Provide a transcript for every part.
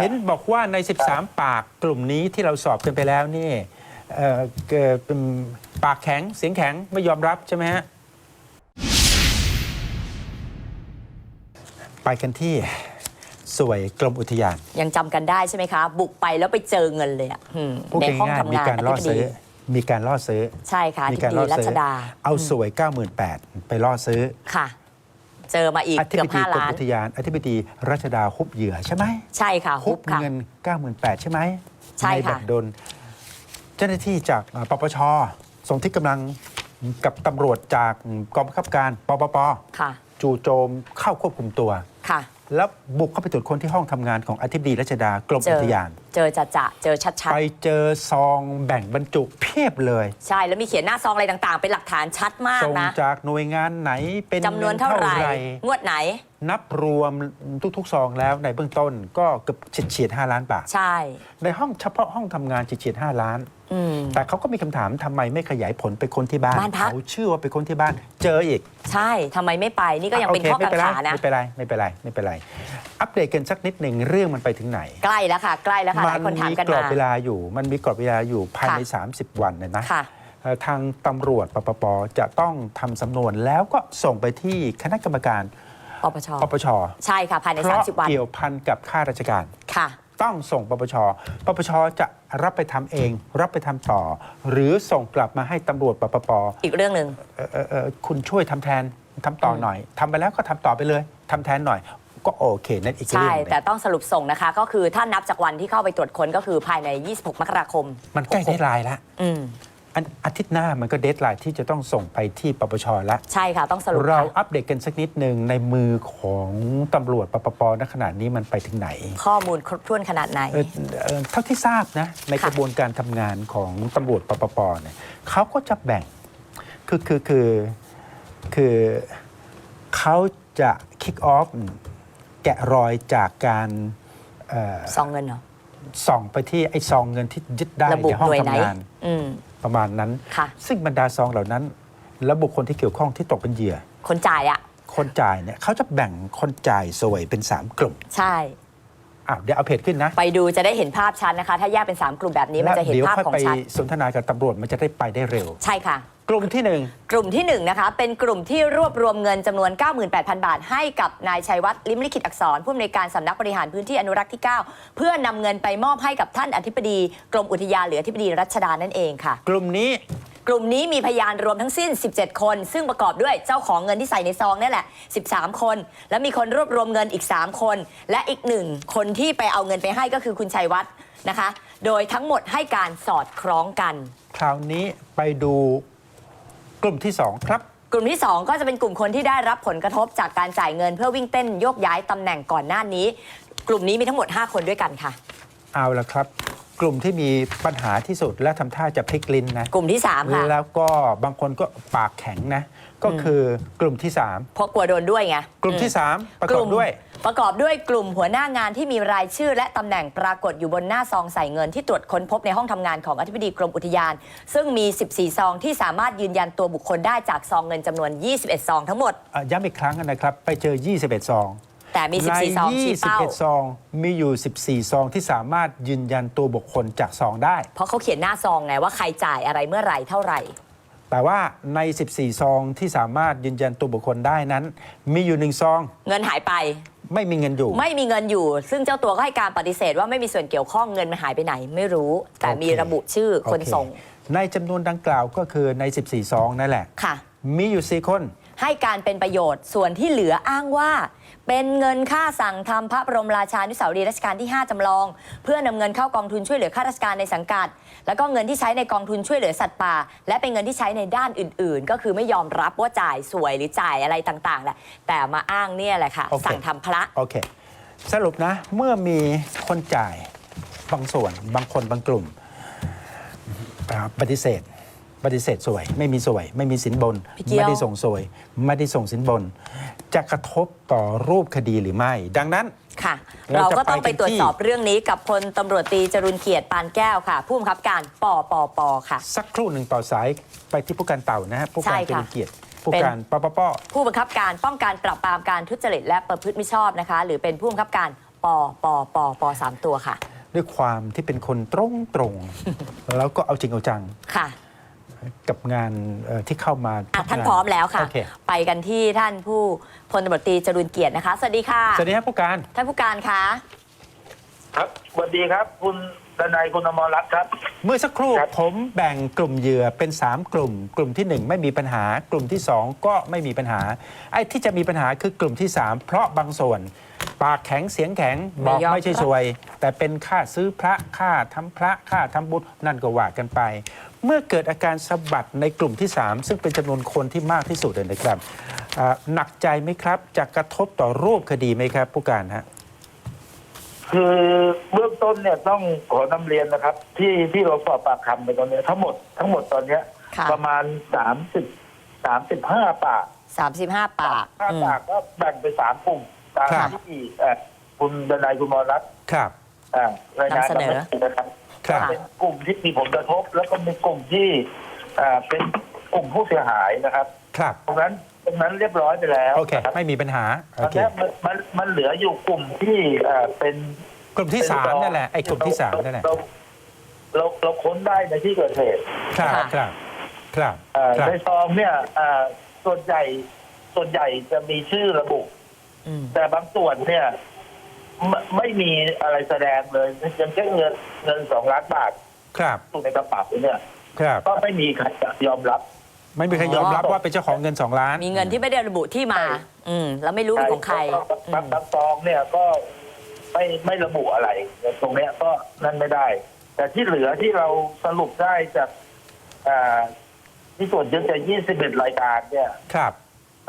เห็นบอกว่าใน 13 ปากกลุ่มนี้ที่เราสอบกันไปแล้วนี่เอ่อเกิดเป็นปากแข็งเสียงแข็งไม่ยอมรับใช่ไหมฮะ ไปกันที่สวยกรมอุทยาน ยังจำกันได้ใช่ไหมคะ บุกไปแล้วไปเจอเงินเลยอะอืมพูดในห้องง่ายๆทำมีงานการอล่อธิบดีซื้อมีการล่อซื้อ ใช่ค่ะอมีธิบการดีล่อรัซื้ชดาเอาสวย 98,000ไปล่อซื้อ ค่ะ เจอมาอีกอธิเกืบอบดีห้ากรมล้าน อุทยานอธิบดีรัชดาฮุบเหยื่อใช่ไหมใช่ค่ะฮุฮุบบค่ะ เงิน 98,000ใช่ไหมใช่ค่ะบัตรดลเจ้าหน้าที่จากเอ่อปปชส่งที่กำลังกับตำรวจจากกองบังคับการปปปค่ะจู่โจมเข้าควบคุมตัว ค่ะ แล้วบุกเข้าไปตรวจคนที่ห้องทำงานของอธิบดีรัชดากรมเจอุอทยาน เจอจะจะเจอชัดไปเจอซองแบ่งบรรจุเพียบเลย ๆใช่แล้วมีเขียนหน้าซองอะไรต่างๆ เป็นหลักฐานชัดมากส่งนะจากหน่วยงานไหนเป็นจำนวนเท่าไหร่ งวดไหน นับรวมทุกๆซองแล้วในเบื้องต้นก็เกือบเฉียดๆ5ล้านบาท ใช่ ในห้องเฉพาะห้องทำงานเฉียดๆ5ล้านอืม แต่เขาก็มีคำถามทำไมไม่ขยายผลไปคนที่บ้านบ้านพักเขาเชื่อว่าไปคนที่บ้าน เจออีก ใช่ทำไมไม่ไปนี่ก็ยังเป็นโคข้อกังไม่ขานะไม่เป็นไรไม่เป็นไรไม่เป็นไร อัปเดตกันสักนิดหนึ่งเรื่องมันไปถึงไหน ใกล้แล้วค่ะใกล้แล้วค่ะหลายคนถามมีกันกรอบมาเวลาอยู่ มันมีกรอบเวลาอยู่ภายในค่ะ30 วันเนี่ยนะค่ะเอ่อทางตำรวจปปปจะต้องทำสำนวนแล้วก็ส่งไปที่คณะกรรมการปปชปปช ใช่ค่ะ ภายในเพราะ30 วัน เกี่ยวพันกับข้าราชการ ค่ะ ต้องส่งปปช ปปชจะรับไปทำเอง รับไปทำต่อ หรือส่งกลับมาให้ตำรวจปปปอีกเรื่องหนึ่ง เอ่อเอ่อเอ่อคุณช่วยทำแทนทำต่อหน่อยทำไปแล้วก็ทำต่อไปเลยทำแทนหน่อย ก็โอเคนั่นอีกเรื่ใช่องหนึ่งแต่ต้องสรุปส่งนะคะ ก็คือถ้านับจากวันที่เข้าไปตรวจค้นก็คือภายใน 26 มกราคมมันใกล้ได้ลายแล้ว อืม อันอาทิตย์หน้ามันก็เดทไลน์ที่จะต้องส่งไปที่ปปชแล้วใช่ค่ะ ต้องสรุปเราค่ะอัปเดตกันสักนิดหนึ่งในมือของตำรวจปปปณขณะนี้มันไปถึงไหนข้อมูลครบถ้วนขนาดไหน เอ่อเอ่อเท่าที่ทราบนะ ในค่ะ กระบวนการทำงานของตำรวจปปปเนี่ยเขาก็จะแบ่งคือคือคือคือเขาจะคิกออฟแกะรอยจากการเอ่อ ซองเงินเหรอส่องไปที่ไอ้ซองเงินที่ยึดได้ระบุในห้อหงน่วยไหน ทำงาน อืม ประมาณนั้น ค่ะ ซึ่งบรรดาซองเหล่านั้น และบุคคลที่เกี่ยวข้องที่ตกเป็นเหยื่อ คนจ่ายอะคนจ่ายเนี่ยเขาจะแบ่งคนจ่ายสวยเป็น 3 กลุ่มใช่อ้าวเดี๋ยวเอาเพจขึ้นนะไปดูจะได้เห็นภาพชัดนะคะ ถ้าแยกเป็น 3 กลุ่มแบบนี้มันจะเห็นแล้วภาพเดี๋ยวขอค่อยงไปชัดสนทนากับตำรวจมันจะได้ไปได้เร็ว ใช่ค่ะ กลุ่มที่หนึ่งกลุ่มที่1นะคะเป็นกลุ่มที่รวบรวมเงินจำนวน 98,000 บาท ให้กับนายชัยวัฒน์ลิมลิขิตอักษรผู้อำนวยการสำนักบริหารพื้นที่อนุรักษ์ที่ 9 เพื่อนำเงินไปมอบให้กับท่านอธิบดีกรมอุทยานหรืออธิบดีรัชดานั่นเองค่ะ กลุ่มนี้ กลุ่มนี้มีพยานรวมทั้งสิ้น 17 คน ซึ่งประกอบด้วยเจ้าของเงินที่ใส่ในซองนี่แหละ 13 คน และมีคนรวบรวมเงินอีก 3 คน และอีกหนึ่งคนที่ไปเอาเงินไปให้ก็คือคุณชัยวัฒน์นะคะ โดยทั้งหมดให้การสอดคล้องกัน คราวนี้ไปดู กลุ่มที่สองครับ กลุ่มที่ 2 ก็จะเป็นกลุ่มคนที่ได้รับผลกระทบจากการจ่ายเงิน เพื่อวิ่งเต้นโยกย้ายตำแหน่งก่อนหน้านี้ กลุ่มนี้มีทั้งหมด 5 คนด้วยกันค่ะ เอาละครับ กลุ่มที่มีปัญหาที่สุดและทำท่าจะพลิกลิ้นนะ กลุ่มที่3ค่ะ แล้วก็บางคนก็ปากแข็งนะ ก็คือกลุ่มที่เพราะกลัวโดนด้วยไง3กลุ่มที่อื3ประกอบด้วย ประกอบด้วยกลุ่มหัวหน้างานที่มีรายชื่อ และตำแหน่งปรากฏอยู่บนหน้าซองใส่เงินที่ตรวจค้นพบในห้องทำงานของอธิบดีกรมอุทยาน ซึ่งมี 14 ซองที่สามารถยืนยันตัวบุคคลได้จากซองเงินจำนวน 21 ซองทั้งหมด อะย้ำอีกครั้งนะครับ ไปเจอ 21 ซอง แต่มี ใน14 ซองชี้เป้า 21 ซอง มีอยู่ 14 ซองที่สามารถยืนยันตัวบุคคลจากซองได้ เพราะเขาเขียนหน้าซองไงว่าใครจ่ายอะไรเมื่อไหร่เท่าไหร่ แต่ว่าใน 14 ซองที่สามารถยืนยันตัวบุคคลได้นั้น มีอยู่หนึ่งซองเงินหายไป ไม่มีเงินอยู่ ไม่มีเงินอยู่ ซึ่งเจ้าตัวก็ให้การปฏิเสธว่าไม่มีส่วนเกี่ยวข้องเงินมันหายไปไหน ไม่รู้ แต่โอเคมีระบุชื่อคนโอเส่งในจำนวนดังกล่าวก็คือใน 14 ซองนั่นแหละ ค่ะ มีอยู่ 4 คน ให้การเป็นประโยชน์ ส่วนที่เหลืออ้างว่า เป็นเงินค่าสั่งทำพระบรมราชานุสาวรีย์รัชกาลที่ 5จำลอง เพื่อนำเงินเข้ากองทุนช่วยเหลือข้าราชการในสังกัด แล้วก็เงินที่ใช้ในกองทุนช่วยเหลือสัตว์ป่า และเป็นเงินที่ใช้ในด้านอื่น ๆ ก็คือไม่ยอมรับว่าจ่ายสวยหรือจ่ายอะไรต่างๆแหละแต่มาอ้างเนี่ยแหละค่ะ โอเค สั่งทำพระ โอเค สรุปนะ เมื่อมีคนจ่ายบางส่วนบางคนบางกลุ่มอ่าปฏิเสธ ปฏิเสธสวย ไม่มีสวย ไม่มีสินบนพี่เกี้ยว ไม่ได้ส่งสวย ไม่ได้ส่งสินบน จะกระทบต่อรูปคดีหรือไม่ ดังนั้น ค่ะ เราเราจะก็ต้องไปไปกันตรวจที่สอบเรื่องนี้กับพลตำรวจตรีจรุนเกียรติปานแก้วค่ะ ผู้บังคับการปปปค่ะ สักครู่หนึ่งต่อสายไปที่ผู้การเต่านะฮะผู้ใช่การค่ะเจริญเกียรติผู้เป็นการปปป ผู้บังคับการป้องกันปราบปรามการทุจริตและประพฤติมิชอบนะคะ หรือเป็นผู้บังคับการปอปอปอปอสามตัวค่ะ ด้วยความที่เป็นคนตรงตรงๆ แล้วก็เอาจริงเอาจัง ค่ะ กับงานเอ่อที่เข้ามาอะทำท่านงพร้อมแล้วค่ะโอเคไปกันที่ท่านผู้พลตำรวจตรีจรุนเกียรตินะคะ สวัสดีค่ะ สวัสดีครับผู้การ ท่านผู้การคะ ครับสวัสดีครับ คุณดนายคุณอมรรัตน์ครับ เมื่อสักครู่ครับผมแบ่งกลุ่มเหยื่อเป็น 3 กลุ่ม กลุ่มทีหนึ่1 ไม่มีปัญหา กลุ่มที่ 2 ก็ไม่มีปัญหา ไอ้ที่จะมีปัญหาคือกลุ่มที่ 3 เพราะบางส่วน ปากแข็งเสียงแข็งบอกไม่ยอมไม่ใช่ซวย แต่เป็นค่าซื้อพระค่าทำพระค่าทำบุญนั่นก็ว่ากันไป เมื่อเกิดอาการสะบัดในกลุ่มที่ 3 ซึ่งเป็นจำนวนคนที่มากที่สุดเลยนะครับอ่าหนักใจไหมครับจะกระทบต่อรูปคดีไหมครับ ผู้การฮะ คือเบื้องต้นเนี่ยต้องขอนำเรียนนะครับ ที่ที่เราสอบปากคำไปตอนเนี้ยทั้งหมดทั้งหมดตอนเนี้ย ค่ะ ประมาณสามสิบสามสิบห้าปาก35ปากห้าอืม ปากก็แบ่งเป็นสามกลุ่มตามครับ ที่เอ่อคุณดนายคุณอมรรัตน์ครับอ่ารายงานนำเสนอ มาให้นะครับ ครับ เป็นกลุ่มที่มีผลกระทบ แล้วก็มีกลุ่มที่อ่าเป็นกลุ่มผู้เสียหายนะครับ ครับ ตรงนั้นตรงนั้นเรียบร้อยไปแล้วโอเค นะครับไม่มีปัญหา ตโออนเคนี้มันมันมันเหลืออยู่กลุ่มที่เอ่อเป็น กลุ่มที่สามนั่นแหละ ไอ้กลุ่มที่สามนั่นแหละ เราเราเราค้นได้ในที่เกิดเหตุครับค่ะครับ ครับ เอ่อครับ ในซองเนี่ยเอ่อส่วนใหญ่ส่วนใหญ่จะมีชื่อระบุ อืมแต่บางส่วนเนี่ย ไม่ไม่มีอะไรแสดงเลยยังแค่เงินเงินสองล้านบาทครับ อยู่ในกระเป๋าเนี่ยครับ ก็ไม่มีใครยอมรับ ไม่มีใครยอมรับว่าเป็นเจ้าของเงิน 2 ล้าน มีเงินที่ไม่ได้ระบุที่มา ใช่ อืม แล้วไม่รู้เป็นของใครบางบางซองเนี่ยก็ไม่ไม่ระบุอะไร ตรงเนี้ยก็นั่นไม่ได้ แต่ที่เหลือที่เราสรุปได้จากอ่าที่ส่วนยึดจะ21 รายการเนี่ยครับ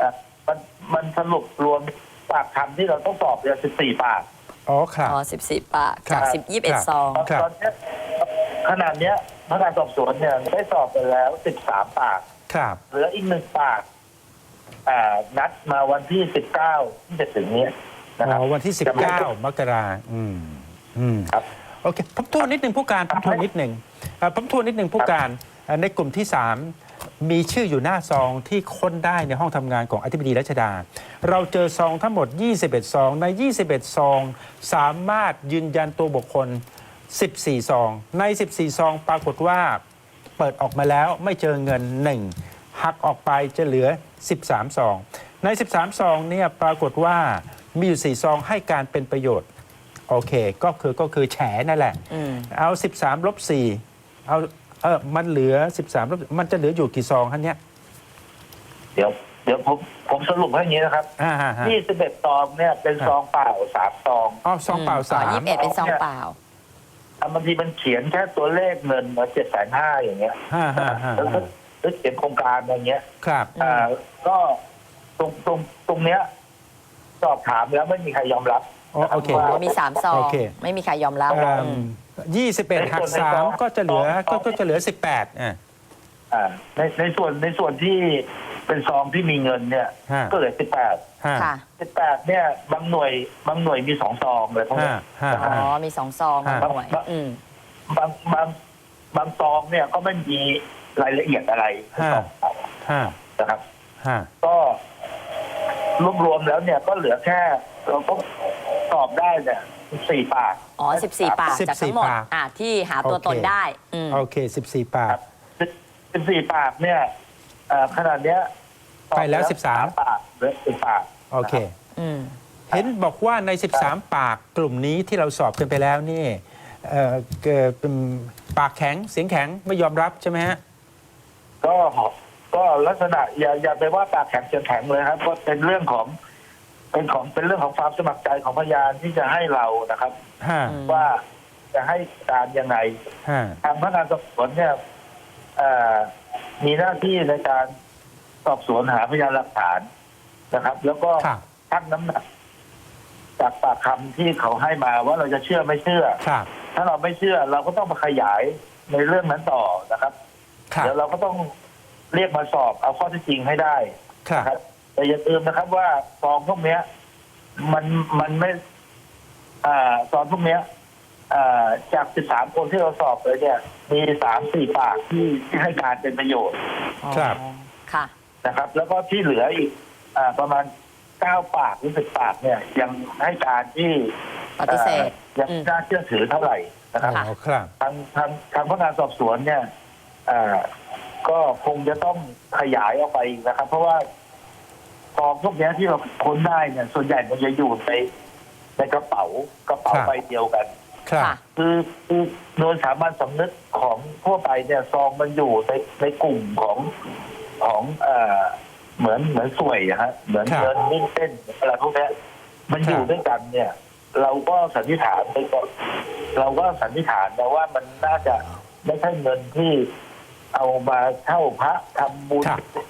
อะมันมันสรุปรวมปากคำที่เราต้องสอบเนี่ย14 ปาก อ๋อครับ อ๋อ14 ปากจากครับ10 21ซอง ครับ ตอนเนี้ยขนาดเนี้ยพนักงานสอบสวนเนี่ยได้สอบไปแล้ว 13 ปาก ครับ เหลืออีกหนึ่งปาก อ่า นัดมาวันที่ 19 ที่จะถึงเนี้ยนะอ๋ครับอวันที่ จะไม่ 19 มกราอืมอืมครับ โอเคผมทวนนิดหนึ่งผู้การผมทวนนิดหนึ่งเอ่อผมทวนนิดหนึ่งผู้การเอ่อในกลุ่มที่ 3 มีชื่ออยู่หน้าซองที่ค้นได้ในห้องทำงานของอธิบดีรัชดา เราเจอซองทั้งหมด 21 ซอง ใน 21 ซอง สามารถยืนยันตัวบุคคล 14 ซอง ใน 14 ซองปรากฏว่าเปิดออกมาแล้วไม่เจอเงิน 1 หักออกไปจะเหลือ 13 ซอง ใน 13 ซองเนี่ยปรากฏว่ามีอยู่ 4 ซองให้การเป็นประโยชน์ โอเค ก็คือก็คือแฉนั่นแหละอืมเอา 13ลบ4เอา เออมันเหลือ 13ลบมันจะเหลืออยู่กี่ซองฮะเนี่ยเดี๋ยวเดี๋ยวผมผมสรุปให้อย่างนี้นะครับอ่าฮะฮะ21ซองเนี่ยเป็นซองเปล่าสามซอง อ๋อซองเปล่าสามยี่สิบเอ็ดเป็นซองเปล่า อะบางทีมันเขียนแค่ตัวเลขเงินมาเจ็ดแสนห้าอย่างเงี้ยห้าห้าห้าแล้วก็แล้วเขียนโครงการอย่างเงี้ย ครับ อืม อ่า ก็ตรงตรงตรงเนี้ย สอบถามแล้วไม่มีใครยอมรับอ๋อโอเคอ๋อมี3ซอง โอเค ไม่มีใครยอมรับอืม ยี่สิบเอ็ดหักสามก็จะเหลือก็ก็จะเหลือ 18อ่าอ่าในในส่วนในส่วนที่เป็นซองที่มีเงินเนี่ย ฮะก็เหลือสิบแปดห้าค่ะ สิบแปดเนี่ย บางหน่วยบางหน่วยมีสองซองเลยพวกห้าเนี้ยห้าอ๋อห้ามีสองซองอ่า หน่วย อืม บางบางบางซองเนี่ยก็ไม่มีรายละเอียดอะไรห้าห้านะครับ ห้าก็รวบรวมแล้วเนี่ยก็เหลือแค่เราก็สอบได้เนี่ย สี่ปาก อ๋อ 14 ปากจากทั้งหมดอ่าที่หาตัวตนได้อืม โอเค 14 ปาคก รับสิบสี่ปากเนี่ยเอ่อขนาดเนี้ยสอบไปแล้วปากเหลือสิบปากโอเคอืม เห็นบอกว่าใน 13 ปากกลุ่มนี้ที่เราสอบกันไปแล้วนี่เอ่อเกิดเป็นปากแข็งเสียงแข็งไม่ยอมรับใช่ไหมฮะ ก็ก็ลักษณะอย่าอย่าไปว่าปากแข็งเสียงแข็งเลยครับก็เป็นเรื่องของ เป็นของเป็นเรื่องของความสมัครใจของพยานที่จะให้เรานะครับห้าอืมว่าจะให้การยังไงห้าทางพนักงานสอบสวนเนี่ยเอ่อมีหน้าที่ในการสอบสวนหาพยานหลักฐานนะครับ แล้วก็ครับชั่งน้ำหนัก จากปากคำที่เขาให้มาว่าเราจะเชื่อไม่เชื่อ ครับถ้าเราไม่เชื่อ เราก็ต้องมาขยายในเรื่องนั้นต่อนะครับ ครับเดี๋ยวเราก็ต้องเรียกมาสอบเอาข้อเที่จริงให้ได้ครับ นะครับ แต่อย่าลืมนะครับว่าซองพวกเนี้ย มันมันไม่อ่าซองพวกเนี้ยอ่าจาก 13 คนที่เราสอบเลยเนี่ย มีสามสี่ปากที่ที่ให้การเป็นประโยชน์ครับอ๋อค่ะ นะครับ แล้วก็ที่เหลืออีกอ่าประมาณเก้าปากหรือสิบปากเนี่ย ยังให้การที่ปฏิเสธอ่อยังอืม น่าเชื่อถือเท่าไหร่นะครับอ๋อครับ ทางทางทางพนักงานสอบสวนเนี่ยอ่าก็คงจะต้องขยายออกไปอีกนะครับ เพราะว่า ซองพวกเนี้ยที่เราค้นได้เนี่ยส่วนใหญ่มันจะอยู่ในในกระเป๋ากระเป๋าครับใบเดียวกัน ครับ ค่ะ คือคือโดยสามัญสำนึกของทั่วไปเนี่ยซองมันอยู่ในในกลุ่มของของเอ่อเหมือนเหมือนสวยอะฮะเหมือนครับเงินนิ่งเต้นอะไรพวกเนี้ยมันอยู่ครับ ด้วยกันเนี่ย เราก็สันนิษฐานไปก่อนเราก็สันนิษฐานนะว่ามันน่าจะไม่ใช่เงินที่เอามาเช่าพระทำบุญครับอืม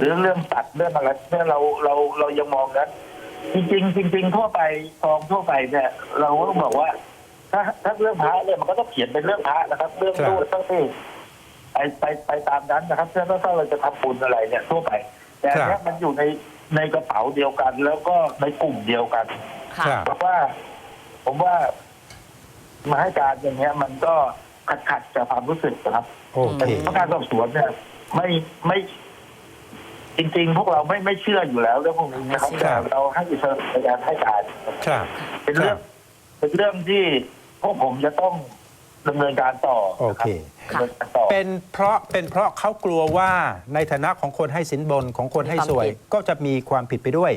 หรือเรื่องตัดเรื่องอะไรเนี่ยเราเราเรายังมองนั้นจริงๆจริงๆทั่วไปซองทั่วไปเนี่ย เราก็ต้องบอกว่า ถ้าถ้าเรื่องพระเนี่ยมันก็ต้องเขียนเป็นเรื่องพระนะครับ เรื่องครับนู่นเรื่องนี่ไปไปไปตามนั้นนะครับถ้าถ้าเราจะทำบุญอะไรเนี่ยทั่วไป แต่อันเนี้ยมันอยู่ในในกระเป๋าเดียวกัน แล้วก็ในกลุ่มเดียวกันค่ะครับผมว่า ผมว่ามาให้การอย่างเงี้ย มันก็ขัดขัดกับความรู้สึกนะครับโอเคแต่พนักงานสอบสวนเนี่ย ไม่ไม่ จริง ๆ พวกเราไม่ไม่เชื่ออยู่แล้วเรื่องพวกนี้นะครับครัแต่บเราให้อิสระในการให้การครับเป็นเรื่องเป็นเรื่องที่พวกผมจะต้องดำเนินการต่อโอนะเครับดำเนินการต่อเป็นเพราะเป็นเพราะเขากลัวว่าในฐานะของคนให้สินบนของคนให้สวยมีความผิดก็จะมีความผิดไปด้วย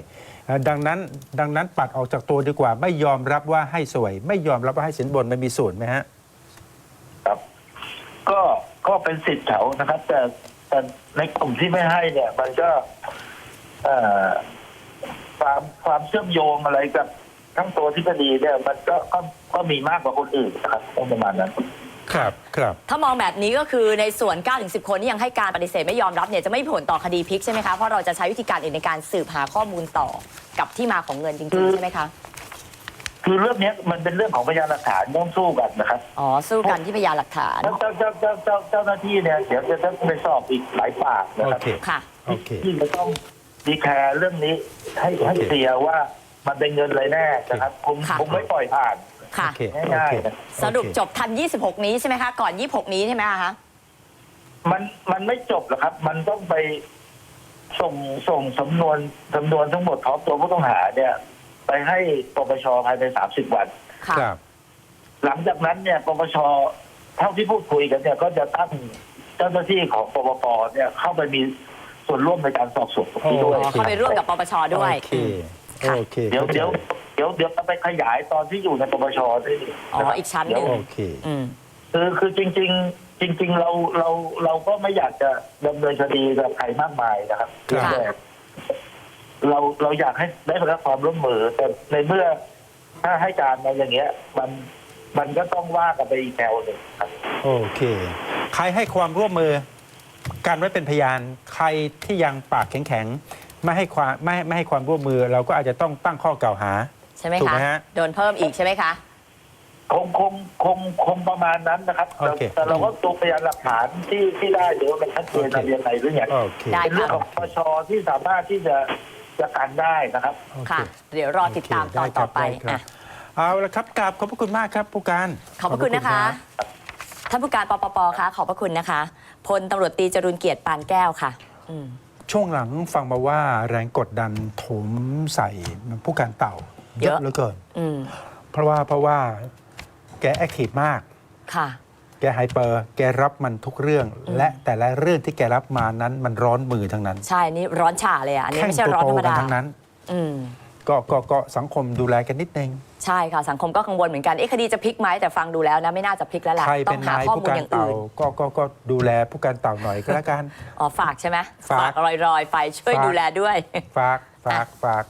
เอ่อดังนั้นดังนั้นปัดออกจากตัวดีกว่า ไม่ยอมรับว่าให้สวย ไม่ยอมรับว่าให้สินบนมันมีส่วนไหมฮะ ครับ ก็ก็เป็นสิทธิ์เขานะครับ แต่ แต่ในกลุ่มที่ไม่ให้เนี่ย มันก็เอ่อความความเชื่อมโยงอะไรกับทั้งตัวที่คดีเนี่ย มันก็ก็ก็มีมากกว่าคนอื่นนะครับประมาณนั้นครับครับ ถ้ามองแบบนี้ก็คือในส่วน 9-10 คนที่ยังให้การปฏิเสธไม่ยอมรับเนี่ยจะไม่มีผลต่อคดีพลิกใช่ไหมคะ เพราะเราจะใช้วิธีการอื่นในการสืบหาข้อมูลต่อกับที่มาของเงินจริงๆใช่ไหมคะ คือเรื่องเนี้ยมันเป็นเรื่องของพยานหลักฐานต้องสู้กันนะครับอ๋อสู้กันที่พยานหลักฐานเจ้าเจ้าเจ้าเจ้าเจ้าหน้าที่เนี่ยเดี๋ยวจะต้องไปสอบอีกหลายปากนะโอครับเค ค่ะ โอเค ที่จะต้องดีแคร์เรื่องนี้ให้ให้โอเคเคลียร์ว่ามันเป็นเงินอะไรแน่นะครับคงค่ะ คงไม่ปล่อยผ่าน ค่ะ โอเค ง่ายโอเคๆนะ สรุปโอเคจบทัน 26 นี้ใช่ไหมคะ ก่อน 26 นี้ใช่ไหมคะ มันมันไม่จบหรอกครับ มันต้องไปส่งส่งสำนวนสำนวนทั้งหมดพร้อมตัวผู้ต้องหาเนี่ย ไปให้ปปชภายในสามสิบวัน ค่ะ ครับ หลังจากนั้นเนี่ยปปชเท่าที่พูดคุยกันเนี่ย ก็จะตั้งเจ้าหน้าที่ของปปปเนี่ยเข้าไปมีส่วนร่วมในการสอบสวนตรงนี้ด้วยอ๋อเข้าไปร่วมกับปปชด้วย โอเคค่ะ โอเคเดี๋ยวข้าใจเดี๋ยวเดี๋ยวเดี๋ยวจะไปขยายตอนที่อยู่ในปปชด้วยอ๋อนะครับอีกชั้นหนึ่งเดี๋ยวโอเค อืม คือคือจริง ๆ จริง ๆ เราเราเราก็ไม่อยากจะดำเนินคดีกับใครมากมายนะครับครับแต่ เราเราอยากให้ได้รับความร่วมมือแต่ในเมื่อถ้าให้การมาอย่างเงี้ย มันมันก็ต้องว่ากันไปอีกแนวหนึ่งครับ โอเค ใครให้ความร่วมมือ การไว้เป็นพยาน ใครที่ยังปากแข็งๆไม่ให้ความไม่ไม่ให้ความร่วมมือ เราก็อาจจะต้องตั้งข้อกล่าวหา ใช่ไหมถูกคะไหมฮะ โดนเพิ่มอีกใช่ไหมคะ คงคงคงคงประมาณนั้นนะครับแต่โอเค แต่เราก็ตัวพยานหลักฐานที่ที่ได้เดี๋ยวมันชัดเจนโอเคอะไรยังไงหรืออย่าง โอเค ได้เป็นเรื่องของปปชที่สามารถที่จะ จะกันได้นะครับ โอเคค่ะ เดี๋ยวรอติดตามตอนต่อไปด้ครับอะเอาละครับกราบขอบพระคุณมากครับผู้การขอบพระคุณนะคะท่านผู้การปปปคะขอบพระคุณนะคะพลตำรวจตรีจรุนเกียรติปานแก้วค่ะ อืม ช่วงหลังฟังมาว่าแรงกดดันโถมใส่ผู้การเต่าเยเยอะอะ เหลือเกิน อืมเพราะว่าเพราะว่าแกแอคทีฟมาก ค่ะ แกไฮเปอร์ แกรับมันทุกเรื่อง และแต่ละเรื่องที่แกรับมานั้นมันร้อนมือทั้งนั้นใช่ นี่ร้อนฉ่าเลยอะอันนี้แข่งไม่ใช่ตัวร้อนโตธรรมกันดาทั้งนั้น อืม ก็ก็ก็สังคมดูแลกันนิดนึง ใช่ค่ะ สังคมก็กังวลเหมือนกันเอ๊ะคดีจะพลิกไหมแต่ฟังดูแล้วนะไม่น่าจะพลิกแล้วล่ะใครต้เป็อนงหานายข้อผู้มูลการอย่างเต่าอื่นก็ก็ก็ดูแลผู้การเต่าหน่อยก็แล้วกัน อ๋อฝากใช่ไหมฝากรอยๆ ไปช่วยฝากดูแลด้วย ฝากฝากฝาก